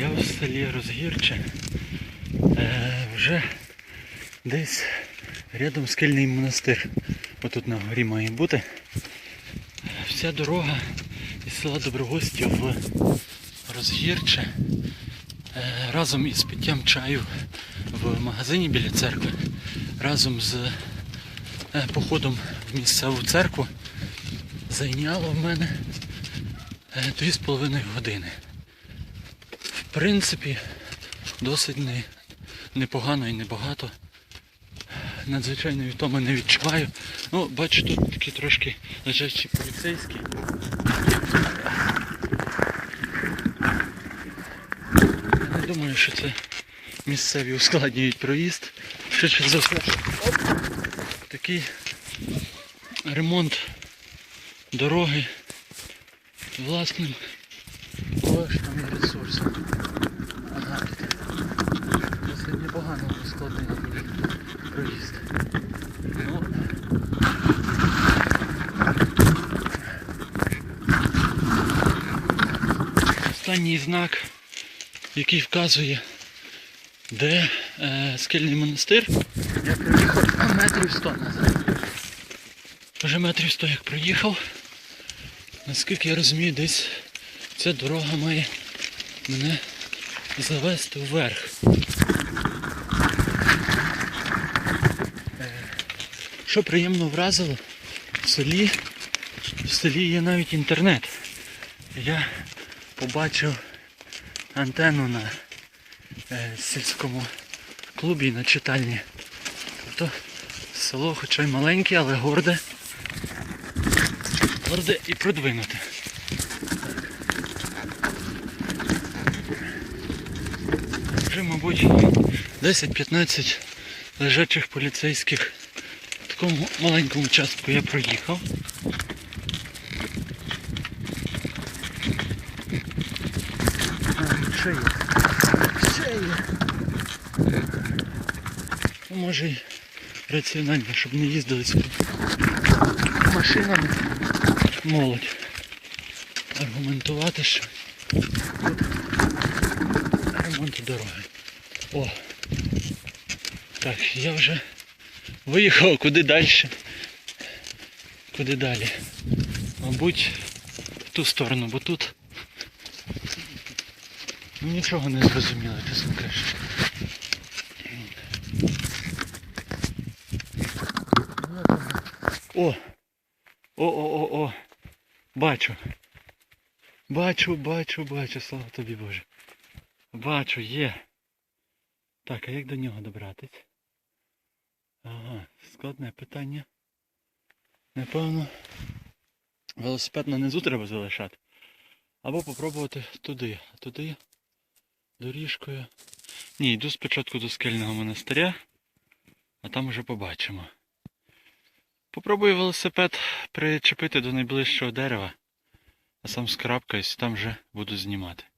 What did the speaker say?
Я в селі Розгірче. Е, вже десь рядом скельний монастир. Отут на горі має бути. Вся дорога із села Доброгостів в Розгірче е, разом із питтям чаю в магазині біля церкви, разом з е, походом в місцеву церкву зайняло в мене е, 2,5 години. В принципі, досить не, непогано і небагато. Надзвичайної втоми не відчуваю. Ну, бачу, тут такі трошки лежачі поліцейські. Не думаю, що це місцеві ускладнюють проїзд. Швидше за все. Такий ремонт дороги власним коштом і ресурсом. Ага, досить непогано ускладнено дуже проїзд. Ну, останній знак, який вказує, де е, скельний монастир. Я проїхав метрів 100 назад. Вже метрів 100 як проїхав. Наскільки я розумію, десь ця дорога має мене завести вверх. Е, Що приємно вразило, в селі, в селі є навіть інтернет. Я побачив антенну на е, сільському клубі на читальні. Тобто село хоча й маленьке, але горде. Горде і продвинуте. Вже, мабуть, 10-15 лежачих поліцейських в такому маленькому частку я проїхав. А, Ще є. Ще є. Ну, може й раціонально, щоб не їздили сюди машинами молодь. Аргументувати, що тут дороги. О! Так, я вже виїхав куди далі. Куди далі? Мабуть, в ту сторону, бо тут ну, нічого не зрозуміло, чесно кажучи. О! О-о-о-о! Бачу. Бачу, бачу, бачу, слава тобі Боже. Бачу, є. Так, а як до нього добратись? Ага, складне питання. Напевно, велосипед на низу треба залишати. Або попробувати туди. А туди доріжкою. Ні, йду спочатку до скельного монастиря, а там вже побачимо. Попробую велосипед причепити до найближчого дерева, а сам скрабкаюсь, там вже буду знімати.